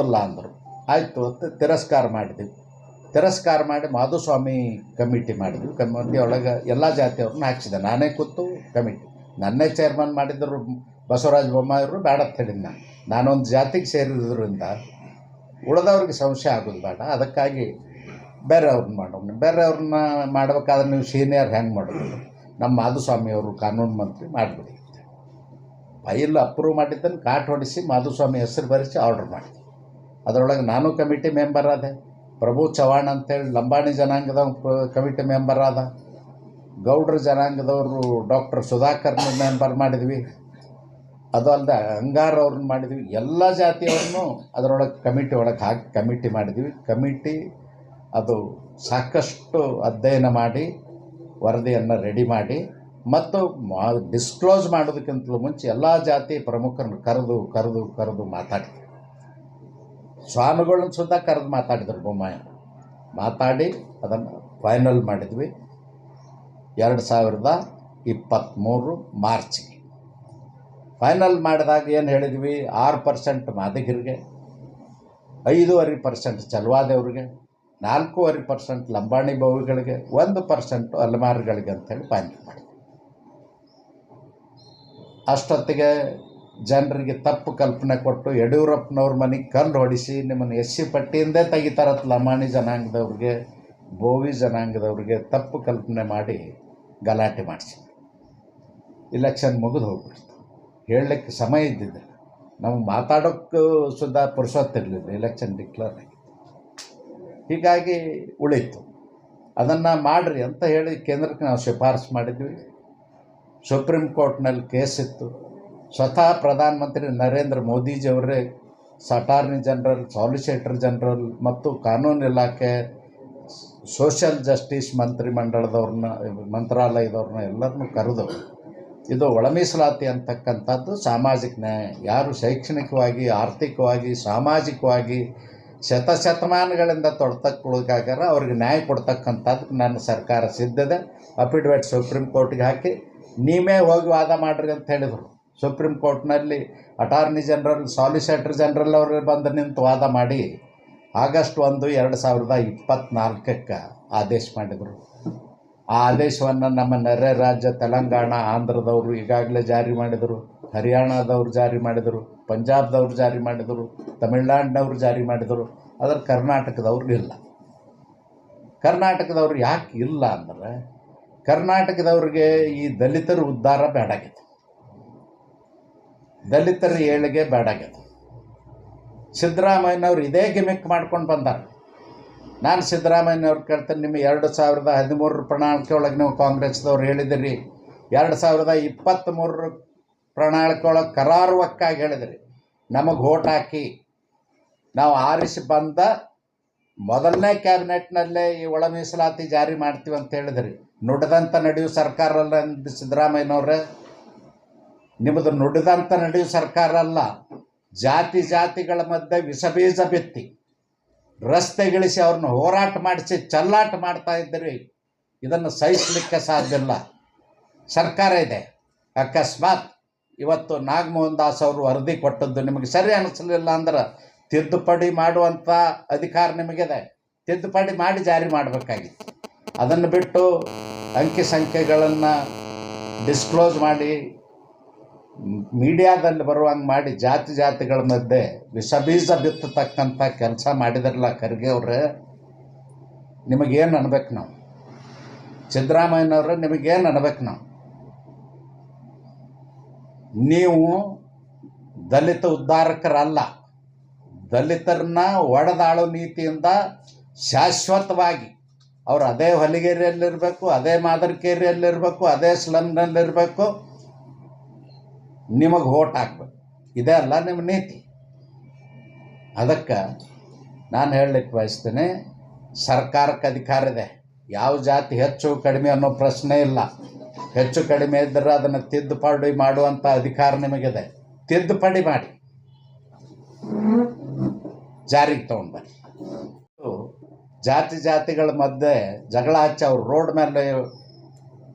ಅಂದರು. ಆಯಿತು ಅಂತ ತಿರಸ್ಕಾರ ಮಾಡಿದ್ವಿ. ತಿರಸ್ಕಾರ ಮಾಡಿ ಮಾಧುಸ್ವಾಮಿ ಕಮಿಟಿ ಮಾಡಿದ್ವಿ. ಕಮಿಟಿ ಒಳಗೆ ಎಲ್ಲ ಜಾತಿಯವ್ರನ್ನ ಹಾಕ್ಸಿದೆ. ನಾನೇ ಕೂತು ಕಮಿಟಿ. ನನ್ನೇ ಚೇರ್ಮನ್ ಮಾಡಿದ್ರು ಬಸವರಾಜ ಬೊಮ್ಮಾಯಿಯವರು, ಬೇಡ ಅಂತ ನಾನು. ನಾನೊಂದು ಜಾತಿಗೆ ಸೇರಿದ್ರಿಂದ ಉಳಿದವ್ರಿಗೆ ಸಂಶಯ ಆಗೋದು ಬೇಡ. ಅದಕ್ಕಾಗಿ ಬೇರೆಯವ್ರನ್ನ ಮಾಡೋಣ. ಬೇರೆಯವ್ರನ್ನ ಮಾಡ್ಬೇಕಾದ್ರೆ ನೀವು ಸೀನಿಯರ್ ಹೆಂಗೆ ಮಾಡೋದು? ನಮ್ಮ ಮಾಧುಸ್ವಾಮಿಯವರು ಕಾನೂನು ಮಂತ್ರಿ ಮಾಡಿಬಿಡಿ. ಫೈಲ್ ಅಪ್ರೂವ್ ಮಾಡಿದ್ದನ್ನು ಕಾಟ್ ಹೊಡಿಸಿ ಮಾಧುಸ್ವಾಮಿ ಹೆಸರು ಬರೆಸಿ ಆರ್ಡರ್ ಮಾಡಿ. ಅದರೊಳಗೆ ನಾನು ಕಮಿಟಿ ಮೆಂಬರ್ ಆದೆ. ಪ್ರಭು ಚವಾಣ್ ಅಂತೇಳಿ ಲಂಬಾಣಿ ಜನಾಂಗದ ಕಮಿಟಿ ಮೆಂಬರ್ ಆದ. ಗೌಡ್ರ ಜನಾಂಗದವರು ಡಾಕ್ಟರ್ ಸುಧಾಕರ್ನ ಮೆಂಬರ್ ಮಾಡಿದ್ವಿ. ಅದು ಅಲ್ಲದೆ ಅಂಗಾರ್ ಅವ್ರನ್ನ ಮಾಡಿದ್ವಿ. ಎಲ್ಲ ಜಾತಿಯವ್ರನ್ನೂ ಅದರೊಳಗೆ ಕಮಿಟಿ ಒಳಗೆ ಹಾಕಿ ಕಮಿಟಿ ಮಾಡಿದ್ವಿ. ಕಮಿಟಿ ಅದು ಸಾಕಷ್ಟು ಅಧ್ಯಯನ ಮಾಡಿ, ವರದಿಯನ್ನು ರೆಡಿ ಮಾಡಿ, ಮತ್ತು ಡಿಸ್ಕ್ಲೋಸ್ ಮಾಡೋದಕ್ಕಿಂತಲೂ ಮುಂಚೆ ಎಲ್ಲ ಜಾತಿ ಪ್ರಮುಖರನ್ನು ಕರೆದು ಕರೆದು ಕರೆದು ಮಾತಾಡಿದ್ವಿ. ಸ್ವಾಮಿಗಳನ್ನ ಸುದ್ದ ಕರೆದು ಮಾತಾಡಿದ್ರು ಬೊಮ್ಮಾಯ. ಮಾತಾಡಿ ಅದನ್ನು ಫೈನಲ್ ಮಾಡಿದ್ವಿ. ಎರಡು ಸಾವಿರದ ಇಪ್ಪತ್ತ್ಮೂರು ಮಾರ್ಚ್ಗೆ ಫೈನಲ್ ಮಾಡಿದಾಗ ಏನು ಹೇಳಿದ್ವಿ? ಆರು ಪರ್ಸೆಂಟ್ ಮಾದಗಿರಿಗೆ, ಐದೂವರೆ ಪರ್ಸೆಂಟ್ ಚಲವಾದೇವ್ರಿಗೆ, ನಾಲ್ಕೂವರೆ ಪರ್ಸೆಂಟ್ ಲಂಬಾಣಿ ಭವಿಗಳಿಗೆ ಒಂದು ಪರ್ಸೆಂಟ್ ಅಲೆಮಾರಿಗಳಿಗೆ ಅಂತೇಳಿ ಫೈನಲ್ ಮಾಡಿದ್ವಿ. ಅಷ್ಟೊತ್ತಿಗೆ ಜನರಿಗೆ ತಪ್ಪು ಕಲ್ಪನೆ ಕೊಟ್ಟು ಯಡಿಯೂರಪ್ಪನವ್ರ ಮನೆಗೆ ಕಲ್ಲು ಹೊಡಿಸಿ ನಿಮ್ಮನ್ನು ಎಸ್ ಸಿ ಪಟ್ಟಿಯಿಂದೇ ತೆಗಿತಾರತ್ ಲಮಾಣಿ ಜನಾಂಗದವ್ರಿಗೆ, ಬೋವಿ ಜನಾಂಗದವ್ರಿಗೆ ತಪ್ಪು ಕಲ್ಪನೆ ಮಾಡಿ ಗಲಾಟೆ ಮಾಡಿಸಿ. ಇಲೆಕ್ಷನ್ ಮುಗಿದು ಹೋಗ್ಬಿಡ್ತು. ಹೇಳಲಿಕ್ಕೆ ಸಮಯ ಇದ್ದಿದ್ದೆ ನಮ್ಗೆ ಮಾತಾಡೋಕ್ಕೂ ಸುದಾ ಪುರುಷೊತ್ತಿರಲಿಲ್ಲ ಇಲೆಕ್ಷನ್ ಡಿಕ್ಲೇರ್ ಆಗಿ ಹೀಗಾಗಿ ಉಳಿತು. ಅದನ್ನು ಮಾಡಿರಿ ಅಂತ ಹೇಳಿ ಕೇಂದ್ರಕ್ಕೆ ನಾವು ಶಿಫಾರಸು ಮಾಡಿದ್ವಿ. ಸುಪ್ರೀಂ ಕೋರ್ಟ್ನಲ್ಲಿ ಕೇಸ್ ಇತ್ತು. ಸ್ವತಃ ಪ್ರಧಾನಮಂತ್ರಿ ನರೇಂದ್ರ ಮೋದಿಜಿಯವರೇ, ಸಟಾರ್ನಿ ಜನರಲ್, ಸಾಲಿಸಿಟರ್ ಜನರಲ್ ಮತ್ತು ಕಾನೂನು ಇಲಾಖೆ, ಸೋಷಿಯಲ್ ಜಸ್ಟಿಸ್ ಮಂತ್ರಿ ಮಂಡಳದವ್ರನ್ನ ಮಂತ್ರಾಲಯದವ್ರನ್ನ ಎಲ್ಲರನ್ನೂ ಕರೆದು ಇದು ಒಳಮೀಸಲಾತಿ ಅಂತಕ್ಕಂಥದ್ದು ಸಾಮಾಜಿಕ ನ್ಯಾಯ. ಯಾರು ಶೈಕ್ಷಣಿಕವಾಗಿ, ಆರ್ಥಿಕವಾಗಿ, ಸಾಮಾಜಿಕವಾಗಿ ಶತಶತಮಾನಗಳಿಂದ ತೊಡ್ತಕ್ಕೊಳಗಾಗ್ಯಾರ ಅವ್ರಿಗೆ ನ್ಯಾಯ ಕೊಡ್ತಕ್ಕಂಥದ್ದು ನನ್ನ ಸರ್ಕಾರ ಸಿದ್ಧದೆ ಅಫಿಡವಿಟ್ ಸುಪ್ರೀಂ ಕೋರ್ಟ್ಗೆ ಹಾಕಿ, ನೀವೇ ಹೋಗಿ ವಾದ ಮಾಡಿರಿ ಅಂತ ಹೇಳಿದರು. ಸುಪ್ರೀಂ ಕೋರ್ಟ್ನಲ್ಲಿ ಅಟಾರ್ನಿ ಜನರಲ್ ಸಾಲಿಸಿಟರ್ ಜನರಲ್ ಅವರು ಬಂದು ನಿಂತು ವಾದ ಮಾಡಿ ಆಗಸ್ಟ್ ಒಂದು, ಎರಡು ಸಾವಿರದ ಇಪ್ಪತ್ತ್ನಾಲ್ಕಕ್ಕೆ ಆದೇಶ ಮಾಡಿದರು. ಆ ಆದೇಶವನ್ನು ನಮ್ಮ ನೆರೆ ರಾಜ್ಯ ತೆಲಂಗಾಣ, ಆಂಧ್ರದವರು ಈಗಾಗಲೇ ಜಾರಿ ಮಾಡಿದರು, ಹರಿಯಾಣದವ್ರು ಜಾರಿ ಮಾಡಿದರು, ಪಂಜಾಬ್ದವ್ರು ಜಾರಿ ಮಾಡಿದರು, ತಮಿಳ್ನಾಡಿನವ್ರು ಜಾರಿ ಮಾಡಿದರು. ಆದರೆ ಕರ್ನಾಟಕದವ್ರು ಇಲ್ಲ. ಕರ್ನಾಟಕದವ್ರು ಯಾಕೆ ಇಲ್ಲ ಅಂದರೆ ಕರ್ನಾಟಕದವ್ರಿಗೆ ಈ ದಲಿತರ ಉದ್ಧಾರ ಬೇಡಾಗಿದೆ ದಲಿತರ ಏಳಿಗೆ ಬೇಡಾಗ್ಯದ ಸಿದ್ದರಾಮಯ್ಯನವ್ರು ಇದೇ ಗಿಮಿಕ್ ಮಾಡ್ಕೊಂಡು ಬಂದಾರ. ನಾನು ಸಿದ್ದರಾಮಯ್ಯನವ್ರು ಕೇಳ್ತೇನೆ ನಿಮ್ಮ ಎರಡು ಸಾವಿರದ ಹದಿಮೂರರ ಪ್ರಣಾಳಿಕೆ ಒಳಗೆ ನೀವು ಕಾಂಗ್ರೆಸ್ದವ್ರು ಹೇಳಿದಿರಿ. ಎರಡು ಸಾವಿರದ ಇಪ್ಪತ್ತ್ಮೂರರ ಪ್ರಣಾಳಿಕೆ ಒಳಗೆ ಕರಾರುವಕ್ಕಾಗಿ ಹೇಳಿದಿರಿ. ನಮಗೆ ಓಟ್ ಹಾಕಿ. ನಾವು ಆರಿಸಿ ಬಂದ ಮೊದಲನೇ ಕ್ಯಾಬಿನೆಟ್ನಲ್ಲೇ ಈ ಒಳ ಮೀಸಲಾತಿ ಜಾರಿ ಮಾಡ್ತೀವಿ ಅಂತ ಹೇಳಿದ್ರಿ. ನುಡಿದಂಥ ನಡೆಯುವ ಸರ್ಕಾರ ಅಲ್ಲ ಅಂದ್ ಸಿದ್ದರಾಮಯ್ಯನವ್ರೆ. ನಿಮ್ಮದು ನುಡಿದಂತ ನಡೆಯುವ ಸರ್ಕಾರ ಅಲ್ಲ. ಜಾತಿ ಜಾತಿಗಳ ಮಧ್ಯೆ ವಿಷಬೀಜ ಬಿತ್ತಿ, ರಸ್ತೆಗಿಳಿಸಿ ಅವ್ರನ್ನ ಹೋರಾಟ ಮಾಡಿಸಿ ಚಲ್ಲಾಟ ಮಾಡ್ತಾ ಇದ್ದೀರಿ. ಇದನ್ನು ಸಹಿಸಲಿಕ್ಕೆ ಸಾಧ್ಯ ಇಲ್ಲ. ಸರ್ಕಾರ ಇದೆ. ಅಕಸ್ಮಾತ್ ಇವತ್ತು ನಾಗಮೋಹನ್ ದಾಸ್ ಅವರು ವರದಿ ಕೊಟ್ಟದ್ದು ನಿಮಗೆ ಸರಿ ಅನಿಸಲಿಲ್ಲ ಅಂದ್ರೆ ತಿದ್ದುಪಡಿ ಮಾಡುವಂಥ ಅಧಿಕಾರ ನಿಮಗಿದೆ. ತಿದ್ದುಪಡಿ ಮಾಡಿ ಜಾರಿ ಮಾಡಬೇಕಾಗಿತ್ತು. ಅದನ್ನು ಬಿಟ್ಟು ಅಂಕಿ ಸಂಖ್ಯೆಗಳನ್ನು ಡಿಸ್ಕ್ಲೋಸ್ ಮಾಡಿ ಮೀಡಿಯಾದಲ್ಲಿ ಬರುವಂಗೆ ಮಾಡಿ ಜಾತಿ ಜಾತಿಗಳ ಮಧ್ಯೆ ವಿಷಬೀಜ ಬಿತ್ತತಕ್ಕಂಥ ಕೆಲಸ ಮಾಡಿದ್ರಲ್ಲ ಖರ್ಗೆ ಅವ್ರೆ, ನಿಮಗೇನು ಅನ್ಬೇಕು ನಾವು? ಸಿದ್ದರಾಮಯ್ಯನವ್ರೆ, ನಿಮಗೇನು ಅನ್ಬೇಕು ನಾವು? ನೀವು ದಲಿತ ಉದ್ಧಾರಕರಲ್ಲ. ದಲಿತರನ್ನ ಒಡೆದಾಳು ನೀತಿಯಿಂದ ಶಾಶ್ವತವಾಗಿ ಅವ್ರು ಅದೇ ಹೊಲಿಗೇರಿಯಲ್ಲಿರಬೇಕು, ಅದೇ ಮಾದರಿಕೇರಿಯಲ್ಲಿರಬೇಕು, ಅದೇ ಸ್ಲಮ್ನಲ್ಲಿರಬೇಕು ನಿಮಗೆ ಓಟ್ ಹಾಕ್ಬೇಕು. ಇದೇ ಅಲ್ಲ ನಿಮ್ಮ ನೀತಿ. ಅದಕ್ಕೆ ನಾನು ಹೇಳಲಿಕ್ಕೆ ಬಯಸ್ತೇನೆ, ಸರ್ಕಾರಕ್ಕೆ ಅಧಿಕಾರ ಇದೆ. ಯಾವ ಜಾತಿ ಹೆಚ್ಚು ಕಡಿಮೆ ಅನ್ನೋ ಪ್ರಶ್ನೆ ಇಲ್ಲ. ಹೆಚ್ಚು ಕಡಿಮೆ ಇದ್ದರೆ ಅದನ್ನು ತಿದ್ದುಪಡಿ ಮಾಡುವಂಥ ಅಧಿಕಾರ ನಿಮಗಿದೆ. ತಿದ್ದುಪಡಿ ಮಾಡಿ. ಜಾರಿಗೆ ತೊಗೊಂಡು ಬನ್ನಿ ಜಾತಿ ಜಾತಿಗಳ ಮಧ್ಯೆ ಜಗಳ ಹಚ್ಚಿ ಅವ್ರು ರೋಡ್ ಮೇಲೆ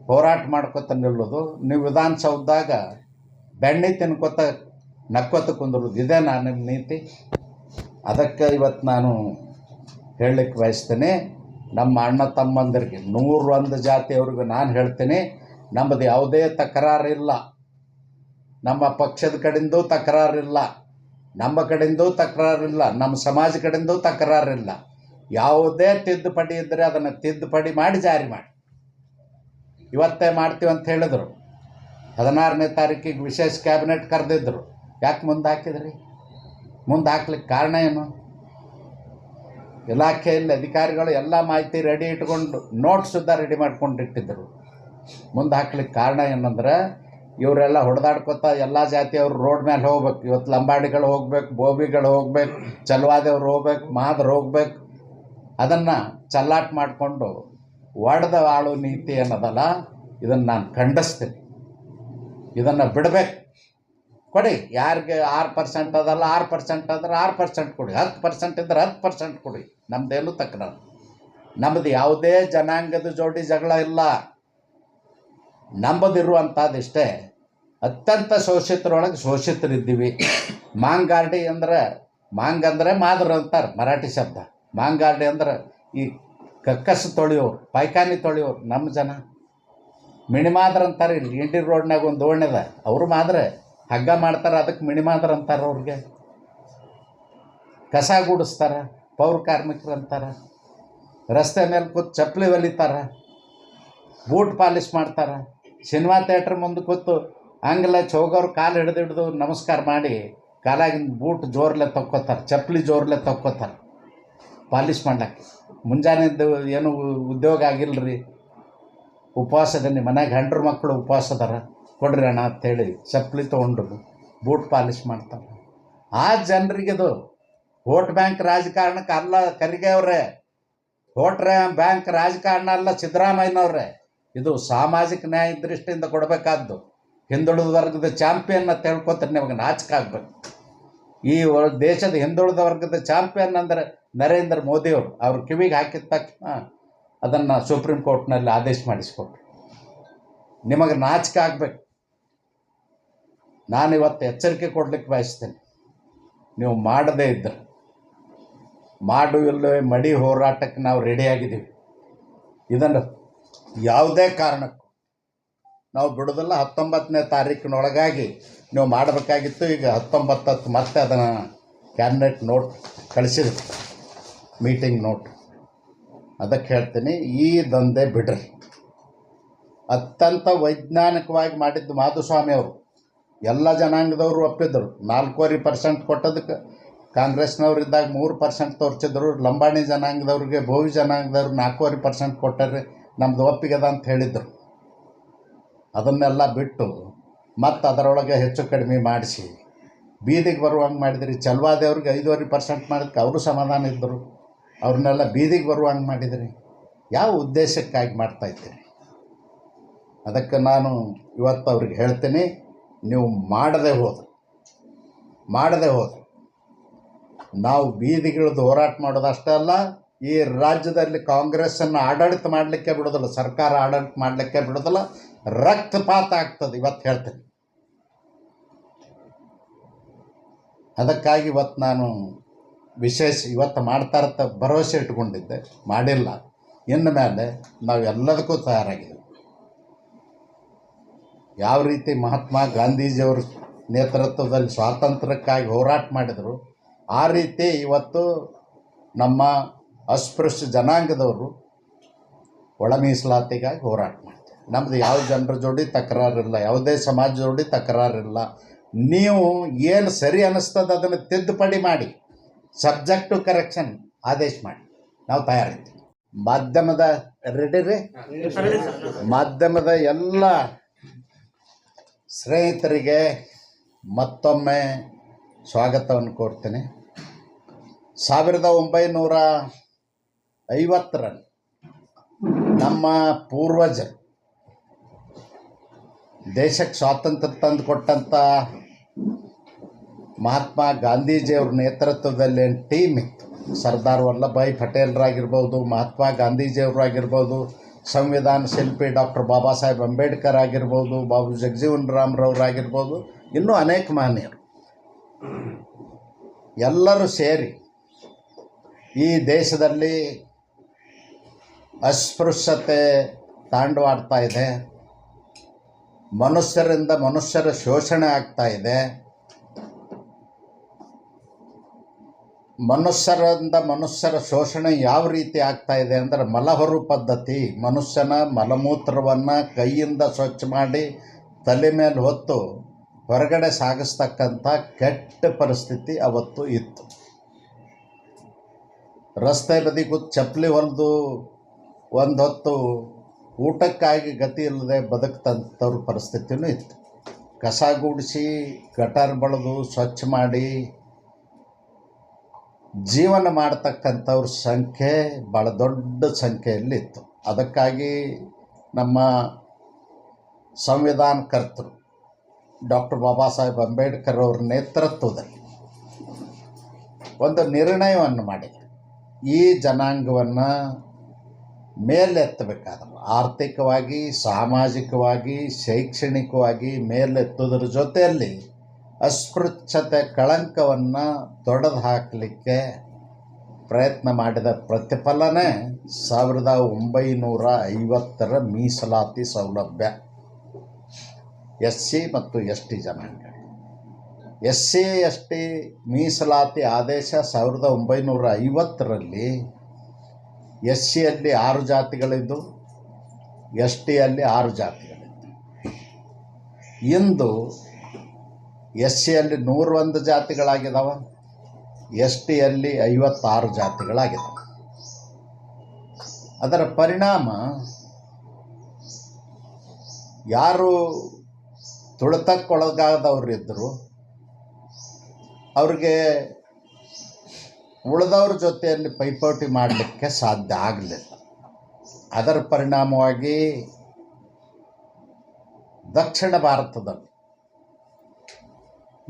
ಹೋರಾಟ ಮಾಡ್ಕೊತ ನಿಲ್ಲೋದು. ನೀವು ವಿಧಾನಸೌಧದಾಗ ಬೆಣ್ಣೆ ತಿನ್ಕೊತ ನಕ್ಕೊತ ಕುಂದ್ರದು ನಾನು ನಿಮ್ಮ ನೀತಿ. ಅದಕ್ಕೆ ಇವತ್ತು ನಾನು ಹೇಳಲಿಕ್ಕೆ ಬಯಸ್ತೇನೆ, ನಮ್ಮ ಅಣ್ಣ ತಮ್ಮಂದರಿಗೆ ನೂರೊಂದು ಜಾತಿಯವ್ರಿಗೂ ನಾನು ಹೇಳ್ತೀನಿ, ನಮ್ಮದು ಯಾವುದೇ ತಕರಾರಿಲ್ಲ ನಮ್ಮ ಪಕ್ಷದ ಕಡೆಯಿಂದೂ ತಕರಾರಿಲ್ಲ ನಮ್ಮ ಕಡೆಯಿಂದೂ ತಕರಾರಿಲ್ಲ ನಮ್ಮ ಸಮಾಜ ಕಡೆಯಿಂದೂ ತಕರಾರಿಲ್ಲ ಯಾವುದೇ ತಿದ್ದುಪಡಿ ಇದ್ದರೆ ಅದನ್ನು ತಿದ್ದುಪಡಿ ಮಾಡಿ ಜಾರಿ ಮಾಡಿ. ಇವತ್ತೇ ಮಾಡ್ತೀವಿ ಅಂತ ಹೇಳಿದರು. ಹದಿನಾರನೇ ತಾರೀಕಿಗೆ ವಿಶೇಷ ಕ್ಯಾಬಿನೆಟ್ ಕರೆದಿದ್ದರು ಯಾಕೆ ಮುಂದೆ ಹಾಕಿದ್ರಿ? ಮುಂದೆ ಹಾಕ್ಲಿಕ್ಕೆ ಕಾರಣ ಏನು? ಇಲಾಖೆಯಲ್ಲಿ ಅಧಿಕಾರಿಗಳು ಎಲ್ಲ ಮಾಹಿತಿ ರೆಡಿ ಇಟ್ಕೊಂಡು ನೋಟ್ ಸುದ್ದ ರೆಡಿ ಮಾಡ್ಕೊಂಡಿಟ್ಟಿದ್ದರು ಮುಂದೆ ಹಾಕ್ಲಿಕ್ಕೆ ಕಾರಣ ಏನಂದ್ರೆ, ಇವರೆಲ್ಲ ಹೊಡೆದಾಡ್ಕೊತಾ ಎಲ್ಲ ಜಾತಿಯವರು ರೋಡ್ ಮೇಲೆ ಹೋಗ್ಬೇಕು. ಇವತ್ತು ಲಂಬಾಡಿಗಳು ಹೋಗ್ಬೇಕು, ಬೋಬಿಗಳು ಹೋಗ್ಬೇಕು, ಚಲವಾದವ್ರು ಹೋಗ್ಬೇಕು, ಮಾದ್ರು ಹೋಗ್ಬೇಕು. ಅದನ್ನು ಚಲ್ಲಾಟ ಮಾಡಿಕೊಂಡು ಒಡೆದ ಆಳು ನೀತಿ ಏನದಲ್ಲ ಇದನ್ನು ನಾನು ಖಂಡಿಸ್ತೀನಿ. ಇದನ್ನು ಬಿಡಬೇಕು. ಕೊಡಿ. ಯಾರಿಗೆ ಆರು ಪರ್ಸೆಂಟ್ ಅದಲ್ಲ, ಆರು ಪರ್ಸೆಂಟ್ ಅಂದ್ರೆ ಆರು ಪರ್ಸೆಂಟ್ ಕೊಡಿ. ಹತ್ತು ಪರ್ಸೆಂಟ್ ಇದ್ರೆ ಹತ್ತು ಪರ್ಸೆಂಟ್ ಕೊಡಿ. ನಮ್ಮದೇನು ತಕ್ಕನ ನಮ್ಮದು ಯಾವುದೇ ಜನಾಂಗದ ಜೋಡಿ ಜಗಳ ಇಲ್ಲ. ನಂಬದಿರುವಂಥದ್ದಿಷ್ಟೇ ಅತ್ಯಂತ ಶೋಷಿತರೊಳಗೆ ಶೋಷಿತರಿದ್ದೀವಿ. ಮಾಂಗಾರ್ಡಿ ಅಂದ್ರೆ, ಮಾಂಗ್ ಅಂದರೆ ಮಾದ್ರ ಅಂತಾರೆ ಮರಾಠಿ ಶಬ್ದ. ಮಾಂಗಾರ್ಡಿ ಅಂದ್ರೆ ಈ ಕಕ್ಕಸ್ ತೊಳೆಯೋರು ಪಾಯ್ಖಾನಿ ತೊಳೆಯೋರು, ನಮ್ಮ ಜನ. ಮಿಣಿಮಾದ್ರ ಅಂತಾರೆ ಇಲ್ಲಿ ಇಂಡಿ ರೋಡ್ನಾಗ ಒಂದು ಓಣ್ಯದ ಅವರು ಮಾದ್ರೆ ಹಗ್ಗ ಮಾಡ್ತಾರೆ ಅದಕ್ಕೆ ಮಿಣಿಮಾದ್ರ ಅಂತಾರೆ ಅವ್ರಿಗೆ. ಕಸ ಗುಡಿಸ್ತಾರೆ, ಪೌರ ಕಾರ್ಮಿಕರು ಅಂತಾರೆ. ರಸ್ತೆ ಮೇಲೆ ಕೂತು ಚಪ್ಪಲಿ ಹೊಲಿತಾರೆ, ಬೂಟ್ ಪಾಲಿಶ್ ಮಾಡ್ತಾರೆ. ಸಿನಿಮಾ ಥಿಯೇಟ್ರ್ ಮುಂದೆ ಕೂತು ಹಂಗೆಲ್ಲ ಚೌಗವ್ರು ಕಾಲು ಹಿಡಿದು ಹಿಡಿದು ನಮಸ್ಕಾರ ಮಾಡಿ ಕಾಲಾಗಿನ ಬೂಟ್ ಜೋರ್ಲೆ ತಕ್ಕೋತಾರೆ, ಚಪ್ಪಲಿ ಜೋರ್ಲೆ ತಕ್ಕೋತಾರೆ ಪಾಲಿಶ್ ಮಾಡ್ಲಕ್ಕೆ ಮುಂಜಾನೆದ್ದು ಏನು ಉದ್ಯೋಗ ಆಗಿಲ್ಲ ರೀ ಉಪವಾಸ ಮನೆ ಮನ್ಯಾಗ ಹೆಂಡ್ರು ಮಕ್ಕಳು ಉಪವಾಸ ಅದಾರ ಕೊಡ್ರಿ ಅಣ್ಣ ಅಂತೇಳಿ ಚಪ್ಪಲಿ ತೊಗೊಂಡು ಬೂಟ್ ಪಾಲಿಶ್ ಮಾಡ್ತಾರೆ. ಆ ಜನರಿಗಿದು ವೋಟ್ ಬ್ಯಾಂಕ್ ರಾಜಕಾರಣಕ್ಕೆ ಅಲ್ಲ ಕರಿಗೆ ಅವರೇ. ವೋಟ್ ಬ್ಯಾಂಕ್ ರಾಜಕಾರಣ ಅಲ್ಲ, ಸಿದ್ದರಾಮಯ್ಯನವ್ರೆ. ಇದು ಸಾಮಾಜಿಕ ನ್ಯಾಯ ದೃಷ್ಟಿಯಿಂದ ಕೊಡಬೇಕಾದ್ದು. ಹಿಂದುಳಿದ ವರ್ಗದ ಚಾಂಪಿಯನ್ ಅಂತ ಹೇಳ್ಕೊತಾರೆ ನಿಮಗೆ ನಾಚಿಕಾಗಬೇಕು ಈ ದೇಶದ ಹಿಂದುಳಿದ ವರ್ಗದ ಚಾಂಪಿಯನ್ ಅಂದರೆ ನರೇಂದ್ರ ಮೋದಿಯವರು. ಅವ್ರ ಕಿವಿಗೆ ಹಾಕಿದ ತಕ್ಷಣ ಅದನ್ನು ಸುಪ್ರೀಂ ಕೋರ್ಟ್ನಲ್ಲಿ ಆದೇಶ ಮಾಡಿಸ್ಕೊಟ್ರು. ನಿಮಗೆ ನಾಚಿಕೆ ಆಗಬೇಕು. ನಾನು ಇವತ್ತು ಎಚ್ಚರಿಕೆ ಕೊಡ್ಲಿಕ್ಕೆ ಬಯಸ್ತೇನೆ. ನೀವು ಮಾಡದೇ ಇದ್ದರೆ ಮಾಡು ಇಲ್ಲವೇ ಮಡಿ ಹೋರಾಟಕ್ಕೆ ನಾವು ರೆಡಿಯಾಗಿದ್ದೀವಿ ಇದನ್ನು ಯಾವುದೇ ಕಾರಣಕ್ಕೂ ನಾವು ಬಿಡೋದಲ್ಲ ಹತ್ತೊಂಬತ್ತನೇ ತಾರೀಕಿನೊಳಗಾಗಿ ನೀವು ಮಾಡಬೇಕಾಗಿತ್ತು. ಈಗ ಹತ್ತೊಂಬತ್ತತ್ತು ಮತ್ತೆ ಅದನ್ನು ಕ್ಯಾಬಿನೆಟ್ ನೋಟ್ ಕಳಿಸಿದ್ರು. ಮೀಟಿಂಗ್ ನೋಟ್ ಅದಕ್ಕೆ ಹೇಳ್ತೀನಿ, ಈ ದಂಧೆ ಬಿಡ್ರಿ. ಅತ್ಯಂತ ವೈಜ್ಞಾನಿಕವಾಗಿ ಮಾಡಿದ್ದು ಮಾಧುಸ್ವಾಮಿ ಅವರು. ಎಲ್ಲ ಜನಾಂಗದವರು ಒಪ್ಪಿದ್ರು. ನಾಲ್ಕೂವರೆ ಪರ್ಸೆಂಟ್ ಕೊಟ್ಟದಕ್ಕೆ ಕಾಂಗ್ರೆಸ್ನವ್ರು ಇದ್ದಾಗ ಮೂರು ಪರ್ಸೆಂಟ್ ತೋರಿಸಿದ್ರು. ಲಂಬಾಣಿ ಜನಾಂಗದವ್ರಿಗೆ ಭೋವಿ ಜನಾಂಗದವ್ರು ನಾಲ್ಕೂವರೆ ಪರ್ಸೆಂಟ್ ಕೊಟ್ಟರೆ ನಮ್ದು ಒಪ್ಪಿಗೆದ ಅಂತ ಹೇಳಿದರು. ಅದನ್ನೆಲ್ಲ ಬಿಟ್ಟು ಮತ್ತು ಅದರೊಳಗೆ ಹೆಚ್ಚು ಕಡಿಮೆ ಮಾಡಿಸಿ. ಬೀದಿಗೆ ಬರುವಂಗೆ ಮಾಡಿದ್ರಿ. ಚಲ್ವಾದೇವ್ರಿಗೆ ಐದೂವರೆ ಪರ್ಸೆಂಟ್ ಮಾಡಿದ್ಕೆ ಅವರು ಸಮಾಧಾನ ಇದ್ದರು ಅವ್ರನ್ನೆಲ್ಲ ಬೀದಿಗೆ ಬರುವಂಗೆ ಮಾಡಿದ್ರಿ? ಯಾವ ಉದ್ದೇಶಕ್ಕಾಗಿ ಮಾಡ್ತಾ ಇದ್ದೀರಿ? ಅದಕ್ಕೆ ನಾನು ಇವತ್ತು ಅವ್ರಿಗೆ ಹೇಳ್ತೀನಿ, ನೀವು ಮಾಡದೆ ಹೋದ್ರು. ಮಾಡದೆ ಹೋದ್ರು. ನಾವು ಬೀದಿಗಿಳಿದು ಹೋರಾಟ ಮಾಡೋದಷ್ಟೇ ಅಲ್ಲ, ಈ ರಾಜ್ಯದಲ್ಲಿ ಕಾಂಗ್ರೆಸ್ಸನ್ನು ಆಡಳಿತ ಮಾಡಲಿಕ್ಕೆ ಬಿಡೋದಿಲ್ಲ, ಸರ್ಕಾರ ಆಡಳಿತ ಮಾಡಲಿಕ್ಕೆ ಬಿಡೋದಿಲ್ಲ, ರಕ್ತಪಾತ ಆಗ್ತದೆ ಇವತ್ತು ಹೇಳ್ತೇನೆ. ಅದಕ್ಕಾಗಿ ಇವತ್ತು ನಾನು ವಿಶೇಷ ಇವತ್ತು ಮಾಡ್ತಾರಂತ ಭರವಸೆ ಇಟ್ಕೊಂಡಿದ್ದೆ. ಮಾಡಿಲ್ಲ. ಇನ್ನು ಮೇಲೆ ನಾವು ಎಲ್ಲದಕ್ಕೂ ತಯಾರಾಗಿದ್ದೀವಿ ಯಾವ ರೀತಿ ಮಹಾತ್ಮ ಗಾಂಧೀಜಿಯವ್ರ ನೇತೃತ್ವದಲ್ಲಿ ಸ್ವಾತಂತ್ರ್ಯಕ್ಕಾಗಿ ಹೋರಾಟ ಮಾಡಿದರು, ಆ ರೀತಿ ಇವತ್ತು ನಮ್ಮ ಅಸ್ಪೃಶ್ಯ ಜನಾಂಗದವರು ಒಳ ಮೀಸಲಾತಿಗಾಗಿ ಹೋರಾಟ ಮಾಡ್ತಾರೆ. ನಮ್ಮದು ಯಾವ ಜನರ ಜೋಡಿ ತಕರಾರಿಲ್ಲ, ಯಾವುದೇ ಸಮಾಜ ಜೋಡಿ ತಕರಾರಿಲ್ಲ. ನೀವು ಏನು ಸರಿ ಅನ್ನಿಸ್ತದ ಅದನ್ನು ತಿದ್ದುಪಡಿ ಮಾಡಿ. ಸಬ್ಜೆಕ್ಟು ಕರೆಕ್ಷನ್ ಆದೇಶ ಮಾಡಿ. ನಾವು ತಯಾರಿದ್ದೀವಿ ಮಾಧ್ಯಮದ ರೆಡಿ ರೀ? ಮಾಧ್ಯಮದ ಎಲ್ಲ ಸ್ನೇಹಿತರಿಗೆ ಮತ್ತೊಮ್ಮೆ ಸ್ವಾಗತವನ್ನು ಕೋರ್ತೇನೆ. ಸಾವಿರದ ಒಂಬೈನೂರ ಐವತ್ತರಲ್ಲಿ ನಮ್ಮ ಪೂರ್ವಜರು ದೇಶಕ್ಕೆ ಸ್ವಾತಂತ್ರ್ಯ ತಂದು ಕೊಟ್ಟಂಥ ಮಹಾತ್ಮ ಗಾಂಧೀಜಿಯವ್ರ ನೇತೃತ್ವದಲ್ಲಿ ಟೀಮ್ ಇತ್ತು. ಸರ್ದಾರ್ ವಲ್ಲಭಾಯ್ ಪಟೇಲ್ರಾಗಿರ್ಬೋದು, ಮಹಾತ್ಮ ಗಾಂಧೀಜಿಯವರಾಗಿರ್ಬೋದು, ಸಂವಿಧಾನ ಶಿಲ್ಪಿ ಡಾಕ್ಟರ್ ಬಾಬಾ ಸಾಹೇಬ್ ಅಂಬೇಡ್ಕರ್ ಆಗಿರ್ಬೋದು, ಬಾಬು ಜಗಜೀವನ್ ರಾಮ್ರವ್ರಾಗಿರ್ಬೋದು, ಇನ್ನೂ ಅನೇಕ ಮಾನ್ಯರು ಎಲ್ಲರೂ ಸೇರಿ ಈ ದೇಶದಲ್ಲಿ ಅಸ್ಪೃಶ್ಯತೆ ತಾಂಡವಾಡ್ತಾ ಇದೆ. ಮನುಷ್ಯರಿಂದ ಮನುಷ್ಯರ ಶೋಷಣೆ ಆಗ್ತಾ ಇದೆ. ಮನುಷ್ಯರಿಂದ ಮನುಷ್ಯರ ಶೋಷಣೆ ಯಾವ ರೀತಿ ಆಗ್ತಾ ಇದೆ ಅಂದರೆ ಮಲಹೊರು ಪದ್ಧತಿ. ಮನುಷ್ಯನ ಮಲಮೂತ್ರವನ್ನು ಕೈಯಿಂದ ಸ್ವಚ್ಛ ಮಾಡಿ ತಲೆ ಮೇಲೆ ಹೊತ್ತು ಹೊರಗಡೆ ಸಾಗಿಸ್ತಕ್ಕಂಥ ಕೆಟ್ಟ ಪರಿಸ್ಥಿತಿ ಅವತ್ತು ಇತ್ತು. ರಸ್ತೆ ಬದಿ ಕೂತು ಚಪ್ಪಲಿ ಹೊಲಿದು ಒಂದು ಹೊತ್ತು ಊಟಕ್ಕಾಗಿ ಗತಿ ಇಲ್ಲದೆ ಬದುಕ್ತಂಥವ್ರ ಪರಿಸ್ಥಿತಿನೂ ಇತ್ತು. ಕಸ ಗುಡಿಸಿ, ಗಟಾರ್ ಬಳಿದು ಸ್ವಚ್ಛ ಮಾಡಿ ಜೀವನ ಮಾಡ್ತಕ್ಕಂಥವ್ರ ಸಂಖ್ಯೆ ಭಾಳ ದೊಡ್ಡ ಸಂಖ್ಯೆಯಲ್ಲಿತ್ತು. ಅದಕ್ಕಾಗಿ ನಮ್ಮ ಸಂವಿಧಾನಕರ್ತರು ಡಾಕ್ಟರ್ ಬಾಬಾ ಸಾಹೇಬ್ ಅಂಬೇಡ್ಕರ್ ಅವ್ರ ನೇತೃತ್ವದಲ್ಲಿ ಒಂದು ನಿರ್ಣಯವನ್ನು ಮಾಡಿ ಈ ಜನಾಂಗವನ್ನು ಮೇಲೆತ್ತಬೇಕಾದ್ರೆ ಆರ್ಥಿಕವಾಗಿ, ಸಾಮಾಜಿಕವಾಗಿ, ಶೈಕ್ಷಣಿಕವಾಗಿ ಮೇಲೆತ್ತೋದ್ರ ಜೊತೆಯಲ್ಲಿ ಅಸ್ಪೃಶ್ಯತೆ ಕಳಂಕವನ್ನು ತೊಡೆದು ಹಾಕಲಿಕ್ಕೆ ಪ್ರಯತ್ನ ಮಾಡಿದ ಪ್ರತಿಫಲನೇ ಸಾವಿರದ ಒಂಬೈನೂರ ಐವತ್ತರ ಮೀಸಲಾತಿ ಸೌಲಭ್ಯ. ಎಸ್ ಸಿ ಮತ್ತು ಎಸ್ ಟಿ ಜನಾಂಗ. ಎಸ್ ಸಿ ಎಸ್ ಟಿ ಮೀಸಲಾತಿ ಆದೇಶ ಸಾವಿರದ ಒಂಬೈನೂರ ಐವತ್ತರಲ್ಲಿ ಎಸ್ ಸಿಯಲ್ಲಿ ಆರು ಜಾತಿಗಳಿದ್ದು ಎಸ್ ಟಿಯಲ್ಲಿ ಆರು ಜಾತಿಗಳಿದ್ದು. ಇಂದು ಎಸ್ ಸಿಯಲ್ಲಿ ನೂರೊಂದು ಜಾತಿಗಳಾಗಿದ್ದಾವೆ ಎಸ್ ಟಿಯಲ್ಲಿ ಐವತ್ತಾರು ಜಾತಿಗಳಾಗಿದ್ದಾವೆ ಅದರ ಪರಿಣಾಮ ಯಾರು ತುಳಿತಕ್ಕೊಳಗಾದವರಿದ್ದರು ಅವ್ರಿಗೆ ಉಳಿದವ್ರ ಜೊತೆಯಲ್ಲಿ ಪೈಪೋಟಿ ಮಾಡಲಿಕ್ಕೆ ಸಾಧ್ಯ ಆಗಲಿಲ್ಲ. ಅದರ ಪರಿಣಾಮವಾಗಿ ದಕ್ಷಿಣ ಭಾರತದಲ್ಲಿ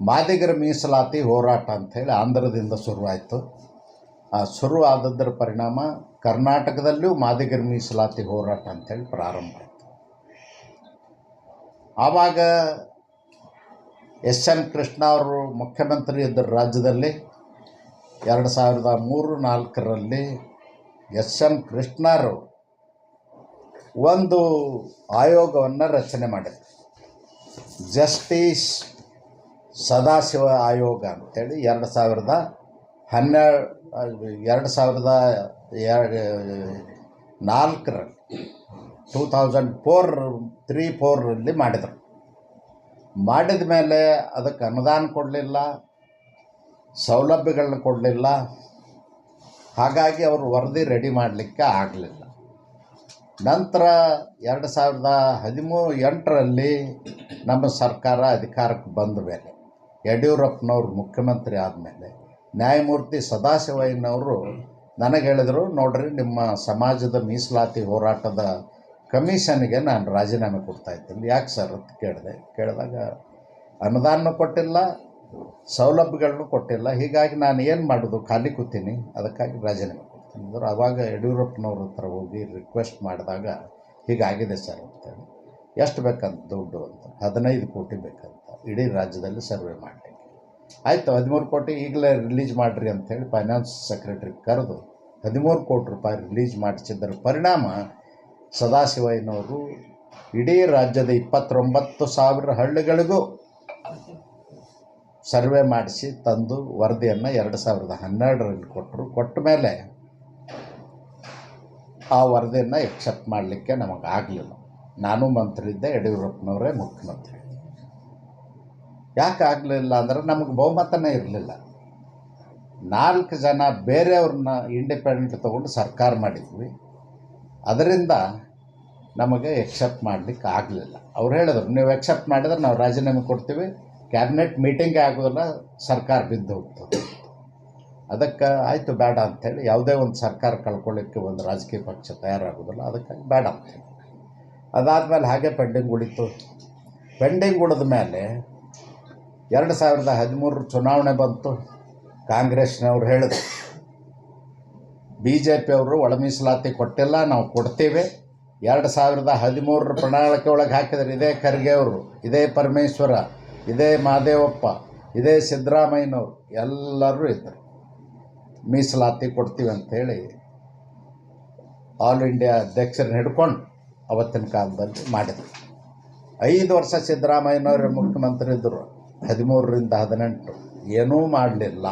ಮಾದಿಗರ ಮೀಸಲಾತಿ ಹೋರಾಟ ಅಂಥೇಳಿ ಆಂಧ್ರದಿಂದ ಶುರುವಾಯಿತು. ಆ ಶುರು ಆದದ್ದರ ಪರಿಣಾಮ ಕರ್ನಾಟಕದಲ್ಲೂ ಮಾದಿಗರ ಮೀಸಲಾತಿ ಹೋರಾಟ ಅಂಥೇಳಿ ಪ್ರಾರಂಭ ಆಯಿತು. ಆವಾಗ ಎಸ್. ಎನ್. ಕೃಷ್ಣ ಅವರು ಮುಖ್ಯಮಂತ್ರಿ ಇದ್ದರು ರಾಜ್ಯದಲ್ಲಿ ಎರಡು ಸಾವಿರದ ಮೂರು ನಾಲ್ಕರಲ್ಲಿ ಎಸ್. ಎನ್. ಕೃಷ್ಣರು ಒಂದು ಆಯೋಗವನ್ನು ರಚನೆ ಮಾಡಿದರು. ಜಸ್ಟಿಸ್ ಸದಾಶಿವ ಆಯೋಗ ಅಂತೇಳಿ ಎರಡು ಸಾವಿರದ ಹನ್ನೆರಡು, ಎರಡು ಸಾವಿರದ ಎರಡು ನಾಲ್ಕರ ಟೂ ತೌಸಂಡ್ ಫೋರ್, ತ್ರೀ ಫೋರಲ್ಲಿ ಮಾಡಿದರು. ಮಾಡಿದ ಮೇಲೆ ಅದಕ್ಕೆ ಅನುದಾನ ಕೊಡಲಿಲ್ಲ, ಸೌಲಭ್ಯಗಳನ್ನ ಕೊಡಲಿಲ್ಲ, ಹಾಗಾಗಿ ಅವರು ವರದಿ ರೆಡಿ ಮಾಡಲಿಕ್ಕೆ ಆಗಲಿಲ್ಲ. ನಂತರ ಎರಡು ಸಾವಿರದ ಹದಿಮೂರು ಎಂಟರಲ್ಲಿ ನಮ್ಮ ಸರ್ಕಾರ ಅಧಿಕಾರಕ್ಕೆ ಬಂದ ಮೇಲೆ ಯಡಿಯೂರಪ್ಪನವ್ರು ಮುಖ್ಯಮಂತ್ರಿ ಆದಮೇಲೆ ನ್ಯಾಯಮೂರ್ತಿ ಸದಾಶಿವಯ್ಯನವರು ನನಗೆ ಹೇಳಿದರು, ನೋಡ್ರಿ, ನಿಮ್ಮ ಸಮಾಜದ ಮೀಸಲಾತಿ ಹೋರಾಟದ ಕಮಿಷನ್ಗೆ ನಾನು ರಾಜೀನಾಮೆ ಕೊಡ್ತಾ ಇದ್ದೀನಿ. ಯಾಕೆ ಸರ್ ಅಂತ ಕೇಳಿದೆ. ಕೇಳಿದಾಗ ಅನುದಾನ ಕೊಟ್ಟಿಲ್ಲ ಸೌಲಭ್ಯಗಳನ್ನು ಕೊಟ್ಟಿಲ್ಲ, ಹೀಗಾಗಿ ನಾನು ಏನು ಮಾಡೋದು? ಖಾಲಿ ಕೂತೀನಿ, ಅದಕ್ಕಾಗಿ ರಾಜೀನಾಮೆ ಕೊಡ್ತೀನಿ. ಅಂದರು. ಆವಾಗ ಯಡಿಯೂರಪ್ಪನವ್ರ ಹತ್ರ ಹೋಗಿ ರಿಕ್ವೆಸ್ಟ್ ಮಾಡಿದಾಗ, ಹೀಗಾಗಿದೆ ಸರ್, ಅಂತೇಳಿ. ಎಷ್ಟು ಬೇಕಂತ ದುಡ್ಡು ಅಂತ. ಹದಿನೈದು ಕೋಟಿ ಬೇಕಂತ. ಇಡೀ ರಾಜ್ಯದಲ್ಲಿ ಸರ್ವೆ ಮಾಡಲಿಕ್ಕೆ. ಆಯಿತು, ಹದಿಮೂರು ಕೋಟಿ ಈಗಲೇ ರಿಲೀಸ್ ಮಾಡಿರಿ ಅಂಥೇಳಿ ಫೈನಾನ್ಸ್ ಸೆಕ್ರೆಟರಿ ಕರೆದು ಹದಿಮೂರು ಕೋಟಿ ರೂಪಾಯಿ ರಿಲೀಸ್ ಮಾಡಿಸಿದ್ದರ. ಪರಿಣಾಮ ಸದಾಶಿವಯ್ಯನವರು ಇಡೀ ರಾಜ್ಯದ ಇಪ್ಪತ್ತೊಂಬತ್ತು ಸಾವಿರ ಹಳ್ಳಿಗಳಿಗೂ ಸರ್ವೆ ಮಾಡಿಸಿ ತಂದು ವರದಿಯನ್ನು ಎರಡು ಸಾವಿರದ ಹನ್ನೆರಡರಲ್ಲಿ ಕೊಟ್ಟರು. ಕೊಟ್ಟ ಮೇಲೆ ಆ ವರದಿಯನ್ನು ಎಕ್ಸೆಪ್ಟ್ ಮಾಡಲಿಕ್ಕೆ ನಮಗೆ ಆಗಲಿಲ್ಲ ನಾನು ಮಂತ್ರಿ ಇದ್ದೆ ಯಡಿಯೂರಪ್ಪನವರೇ ಮುಖ್ಯಮಂತ್ರಿ. ಯಾಕೆ ಆಗಲಿಲ್ಲ ಅಂದರೆ ನಮಗೆ ಬಹುಮತನೇ ಇರಲಿಲ್ಲ. ನಾಲ್ಕು ಜನ ಬೇರೆಯವ್ರನ್ನ ಇಂಡಿಪೆಂಡೆಂಟ್ ತೊಗೊಂಡು ಸರ್ಕಾರ ಮಾಡಿದ್ವಿ. ಅದರಿಂದ ನಮಗೆ ಎಕ್ಸೆಪ್ಟ್ ಮಾಡಲಿಕ್ಕೆ ಆಗಲಿಲ್ಲ. ಅವ್ರು ಹೇಳಿದ್ರು, ನೀವು ಎಕ್ಸೆಪ್ಟ್ ಮಾಡಿದ್ರೆ ನಾವು ರಾಜೀನಾಮೆ ಕೊಡ್ತೀವಿ. ಕ್ಯಾಬಿನೆಟ್ ಮೀಟಿಂಗ್ ಆಗೋದಿಲ್ಲ ಸರ್ಕಾರ ಬಿದ್ದು ಹೋಗ್ತದೆ. ಅದಕ್ಕೆ ಆಯಿತು, ಬೇಡ ಅಂಥೇಳಿ ಯಾವುದೇ ಒಂದು ಸರ್ಕಾರ ಕಳ್ಕೊಳ್ಳಿಕ್ಕೆ ಒಂದು ರಾಜಕೀಯ ಪಕ್ಷ ತಯಾರಾಗೋದಿಲ್ಲ. ಅದಕ್ಕಾಗಿ ಬೇಡ ಅಂಥೇಳಿ. ಅದಾದಮೇಲೆ ಹಾಗೆ ಪೆಂಡಿಂಗ್ ಉಳಿತು. ಪೆಂಡಿಂಗ್ ಉಳಿದ ಮೇಲೆ ಎರಡು ಸಾವಿರದ ಹದಿಮೂರರ ಚುನಾವಣೆ ಬಂತು. ಕಾಂಗ್ರೆಸ್ನವ್ರು ಹೇಳಿದ್ರು ಬಿ ಜೆ ಪಿಯವರು ಒಳ ಮೀಸಲಾತಿ ಕೊಟ್ಟಿಲ್ಲ, ನಾವು ಕೊಡ್ತೀವಿ. ಎರಡು ಸಾವಿರದ ಹದಿಮೂರರ ಪ್ರಣಾಳಿಕೆ ಒಳಗೆ ಹಾಕಿದ್ರು ಇದೇ ಖರ್ಗೆ ಅವರು, ಇದೇ ಪರಮೇಶ್ವರ, ಇದೇ ಮಹದೇವಪ್ಪ ಇದೇ ಸಿದ್ದರಾಮಯ್ಯನವರು, ಎಲ್ಲರೂ ಇದ್ದರು ಮೀಸಲಾತಿ ಕೊಡ್ತೀವಿ ಅಂಥೇಳಿ ಆಲ್ ಇಂಡಿಯಾ ಅಧ್ಯಕ್ಷರನ್ನ ಹಿಡ್ಕೊಂಡು ಅವತ್ತಿನ ಕಾಲದಲ್ಲಿ ಮಾಡಿದರು. ಐದು ವರ್ಷ ಸಿದ್ದರಾಮಯ್ಯನವರು ಮುಖ್ಯಮಂತ್ರಿ ಇದ್ದರು ಹದಿಮೂರರಿಂದ ಹದಿನೆಂಟು. ಏನೂ ಮಾಡಲಿಲ್ಲ.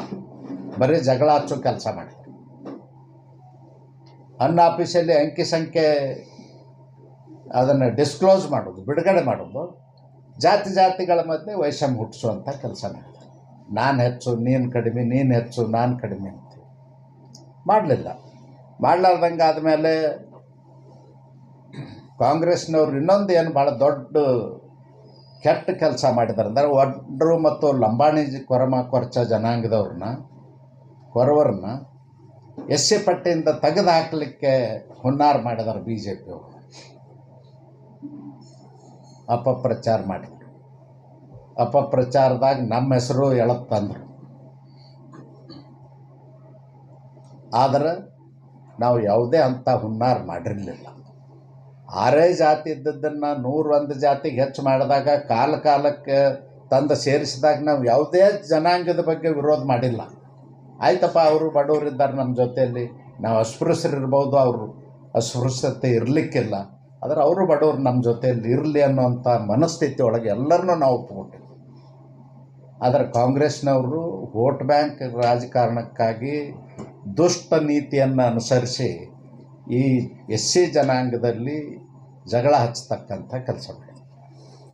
ಬರೀ ಜಗಳ ಹಚ್ಚೋ ಕೆಲಸ ಮಾಡಿದ್ರು. ಅನ್ನ ಆಫೀಸಲ್ಲಿ ಅಂಕಿ ಸಂಖ್ಯೆ ಅದನ್ನು ಡಿಸ್ಕ್ಲೋಸ್ ಮಾಡೋದು ಬಿಡುಗಡೆ ಮಾಡೋದು ಜಾತಿ ಜಾತಿಗಳ ಮಧ್ಯೆ ವೈಷಮ್ಯ ಹುಟ್ಟಿಸುವಂಥ ಕೆಲಸ ಮಾಡಿದೆ ನಾನು ಹೆಚ್ಚು, ನೀನು ಕಡಿಮೆ, ನೀನು ಹೆಚ್ಚು, ನಾನು ಕಡಿಮೆ ಅಂತ ಮಾಡಲಿಲ್ಲ. ಮಾಡಲಾರ್ದಂಗೆ ಆದಮೇಲೆ ಕಾಂಗ್ರೆಸ್ನವ್ರು ಇನ್ನೊಂದು ಏನು ಭಾಳ ದೊಡ್ಡ ಕೆಟ್ಟ ಕೆಲಸ ಮಾಡಿದ್ದಾರೆ. ಅಂದರೆ ಒಡ್ರು ಮತ್ತು ಲಂಬಾಣಿ ಕೊರಮ ಕೊರ್ಚ ಜನಾಂಗದವ್ರನ್ನ, ಕೊರವರನ್ನ ಎಸ್ ಸಿ ಪಟ್ಟಿಯಿಂದ ತೆಗೆದು ಹಾಕಲಿಕ್ಕೆ ಹುನ್ನಾರ ಮಾಡಿದ್ದಾರೆ ಬಿ ಜೆ ಪಿಯವರು ಅಪಪ್ರಚಾರ ಮಾಡಿದ್ರು. ಅಪಪ್ರಚಾರದಾಗ ನಮ್ಮ ಹೆಸರು ಎಳತ್ತಂದರು ಆದರೆ ನಾವು ಯಾವುದೇ ಅಂಥ ಹುನ್ನಾರ ಮಾಡಿರಲಿಲ್ಲ. ಆರೇ ಜಾತಿ ಇದ್ದದ್ದನ್ನು ನೂರೊಂದು ಜಾತಿಗೆ ಹೆಚ್ಚು ಮಾಡಿದಾಗ ಕಾಲ ಕಾಲಕ್ಕೆ ತಂದು ಸೇರಿಸಿದಾಗ ನಾವು ಯಾವುದೇ ಜನಾಂಗದ ಬಗ್ಗೆ ವಿರೋಧ ಮಾಡಿಲ್ಲ. ಆಯ್ತಪ್ಪ, ಅವರು ಬಡವರಿದ್ದಾರೆ ನಮ್ಮ ಜೊತೆಯಲ್ಲಿ. ನಾವು ಅಸ್ಪೃಶ್ಯರು ಇರ್ಬೋದು, ಅವರು ಅಸ್ಪೃಶ್ಯತೆ ಇರಲಿಕ್ಕಿಲ್ಲ. ಆದರೆ ಅವರು ಬಡವರು ನಮ್ಮ ಜೊತೆಯಲ್ಲಿ ಇರಲಿ ಅನ್ನೋಂಥ ಮನಸ್ಥಿತಿ ಒಳಗೆ ಎಲ್ಲರನ್ನೂ ನಾವು ಒಪ್ಪಿಕೊಟ್ಟಿದ್ವಿ ಆದರೆ ಕಾಂಗ್ರೆಸ್ನವರು ವೋಟ್ ಬ್ಯಾಂಕ್ ರಾಜಕಾರಣಕ್ಕಾಗಿ ದುಷ್ಟ ನೀತಿಯನ್ನು ಅನುಸರಿಸಿ ಈ ಎಸ್ ಸಿ ಜನಾಂಗದಲ್ಲಿ ಜಗಳ ಹಚ್ಚತಕ್ಕಂಥ ಕೆಲಸ